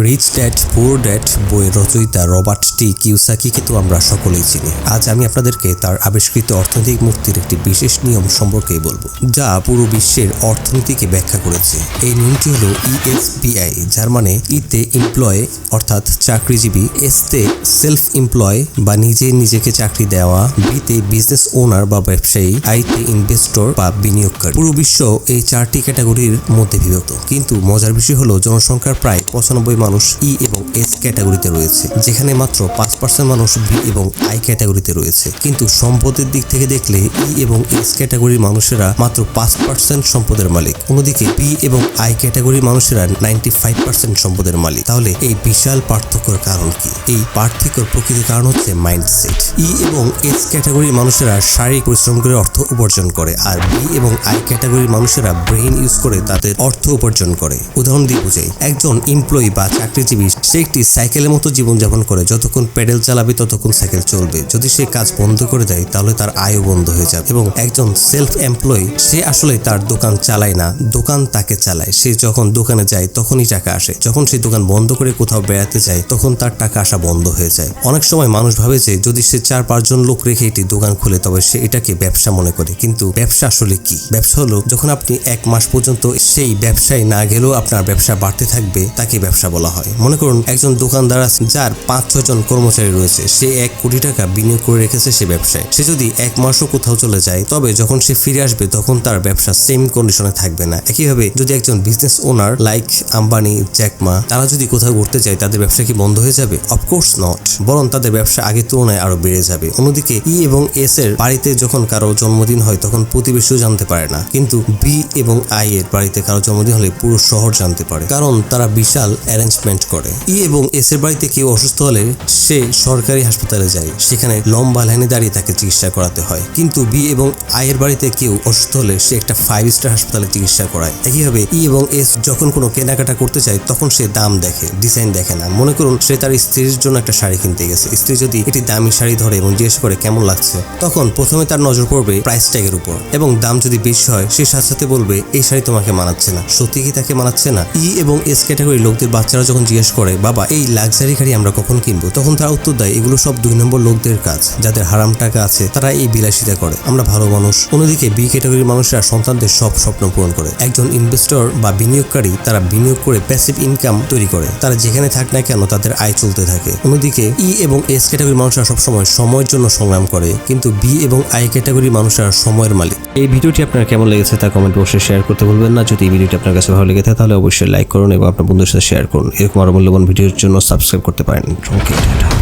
Rich dad পুর dad বইয়ের রচয়িতা রবার্ট টি কিউসাকিকে তো আমরা সকলেই চিনি। আজ আমি আপনাদেরকে তার আবিষ্কৃত অর্থনৈতিক মুক্তির একটি বিশেষ নিয়ম সম্পর্কে বলব, যা পুরো বিশ্বের অর্থনীতিকে ব্যাখ্যা করেছে। এই নিয়মটি হলো ইএসপিআই যার মানে ইতে এমপ্লয় অর্থাৎ চাকরিজীবী, এসতে সেলফ এমপ্লয় বা নিজে নিজেকে চাকরি দেওয়া, বিতে বিজনেস ওনার বা ব্যবসায়ী, আইতে ইনভেস্টর বা বিনিয়োগকারী। পুরো বিশ্ব এই চারটি ক্যাটাগরির মধ্যে বিভক্ত। কিন্তু মজার বিষয় হলো, জনসংখ্যার প্রায় পঁচানব্বই মানুষ ই এবং এস ক্যাটাগরিতে রয়েছে, যেখানে মাত্র পাঁচ পার্সেন্ট মানুষ বি এবং আই ক্যাটাগরিতে রয়েছে। কিন্তু সম্পদের দিক থেকে দেখলে ই এবং এস ক্যাটাগরির মানুষেরা মাত্র পাঁচ পার্সেন্ট সম্পদের মালিক। অন্যদিকে বি এবং আই ক্যাটাগরির মানুষেরা নাইনটি ফাইভ পার্সেন্ট সম্পদের মালিক। তাহলে এই বিশাল পার্থক্যের কারণ কি? এই পার্থক্যের প্রকৃত কারণ হচ্ছে মাইন্ডসেট ই এবং এস ক্যাটাগরির মানুষেরা শারীরিক পরিশ্রম করে অর্থ উপার্জন করে, আর বি এবং আই ক্যাটাগরির মানুষেরা ব্রেইন ইউজ করে তাদের অর্থ উপার্জন করে। উদাহরণ দিয়ে বুঝাই, একজন এমপ্লয়ি বা চাকরিজীবী, সে একটি সাইকেলের মতো জীবনযাপন করে। যতক্ষণ প্যাডেল চালাবে, ততক্ষণ সাইকেল চলবে। যদি সে কাজ বন্ধ করে দেয়, তাহলে তার আয়ও বন্ধ হয়ে যাবে। এবং একজন সেলফ এমপ্লয়ি সে আসলে তার দোকান চালায় না। দোকান তাকে চালায়। সে যখন দোকানে যায়, তখনই টাকা আসে। যখন সে দোকান বন্ধ করে কোথাও বেড়াতে যায়, তখন তার টাকা আসা বন্ধ হয়ে যায়। অনেক সময় মানুষ ভাবে যে, যদি সে চার পাঁচজন লোক রেখে একটি দোকান খুলে, তবে সে এটাকে ব্যবসা মনে করে। কিন্তু ব্যবসা আসলে কি? ব্যবসা হলো, যখন আপনি এক মাস পর্যন্ত সেই ব্যবসায় না গেলেও আপনার ব্যবসা বাড়তে থাকবে, তাকে ব্যবসা বলা হয়। মনে করুন, একজন দোকানদার আছে, যার পাঁচ ছয় জন কর্মচারী রয়েছে, সে এক কোটি টাকা বিনিয়োগ করে রেখেছে সে ব্যবসায়। সে যদি এক মাসও কোথাও চলে যায়, তবে যখন সে ফিরে আসবে, তখন তার ব্যবসা সেম কন্ডিশনে থাকবে না। একইভাবে, যদি একজন business owner like Ambani, Jack Ma, তারা যদি কোথাও ঘুরতে যায়, তাদের ব্যবসা কি বন্ধ হয়ে যাবে? অফকোর্স নট বরং তাদের ব্যবসা আগের তুলনায় আরও বেড়ে যাবে। অন্যদিকে, ই এবং এস এর বাড়িতে যখন কারও জন্মদিন হয়, তখন প্রতিবেশীও জানতে পারে না। কিন্তু বি এবং আই এর বাড়িতে কারও জন্মদিন হলে পুরো শহর জানতে পারে। কারণ তারা বিশাল অ্যারেঞ্জমেন্ট করে। ই এবং এস এর বাড়িতে কেউ অসুস্থ হলে সে সরকারি হাসপাতালে যায়। সেখানে লম্বা লাইনে দাঁড়িয়ে তাকে চিকিৎসা করাতে হয়। কিন্তু বি এবং আই এর বাড়িতে কেউ অসুস্থ হলে সে একটা ফাইভ স্টার হাসপাতালে চিকিৎসা করায়। একইভাবে ই এবং এস যখন কোনো কেনাকাটা করতে চায়, তখন সে দাম দেখে ডিজাইন দেখে না। মনে করুন সে তার স্ত্রীর জন্য একটা শাড়ি কিনতে গেছে। স্ত্রী যদি এটি দামি শাড়ি ধরে এবং জিজ্ঞেস করে কেমন লাগছে, তখন প্রথমে তার নজর পড়বে প্রাইস ট্যাগের উপর। এবং দাম যদি বেশি হয়, সে সাথে সাথে বলবে, এই শাড়ি তোমাকে মানাচ্ছে না। সত্যি কি তাকে মানাচ্ছে না? ই এবং এস ক্যাটাগরি লোকদের বাচ্চারা যখন জিজ্ঞেস করে, বাবা, এই লাক্সারি গাড়ি আমরা কখন কিনবো? তখন তারা উত্তর দেয়, এগুলো সব দুই নম্বর লোকদের কাজ। যাদের হারাম টাকা আছে, তারা এই বিলাসিতা করে। আমরা ভালো মানুষ। অন্যদিকে বি ক্যাটাগরির মানুষরা সন্তানদের সব স্বপ্ন পূরণ করে। একজন ইনভেস্টর বা বিনিয়োগকারী তারা বিনিয়োগ করে প্যাসিভ ইনকাম তৈরি করে। তারা যেখানে থাক না কেন, তাদের আয় চলতে থাকে। অন্যদিকে ই এবং এস ক্যাটাগরির মানুষরা সবসময় সময়ের জন্য সংগ্রাম করে, কিন্তু বি এবং আই ক্যাটাগরির মানুষরা সময়ের মালিক। এই ভিডিওটি আপনার কেমন লেগেছে তা কমেন্ট বক্সে শেয়ার করতে ভুলবেন না। যদি এই ভিডিওটি আপনার কাছে ভালো লেগে থাকে, তাহলে অবশ্যই লাইক করুন এবং আপনার বন্ধুদের সাথে শেয়ার করুন। এরকম আরও মূল্যবান ভিডিওর জন্য সাবস্ক্রাইব করতে পারেন। Okay tata.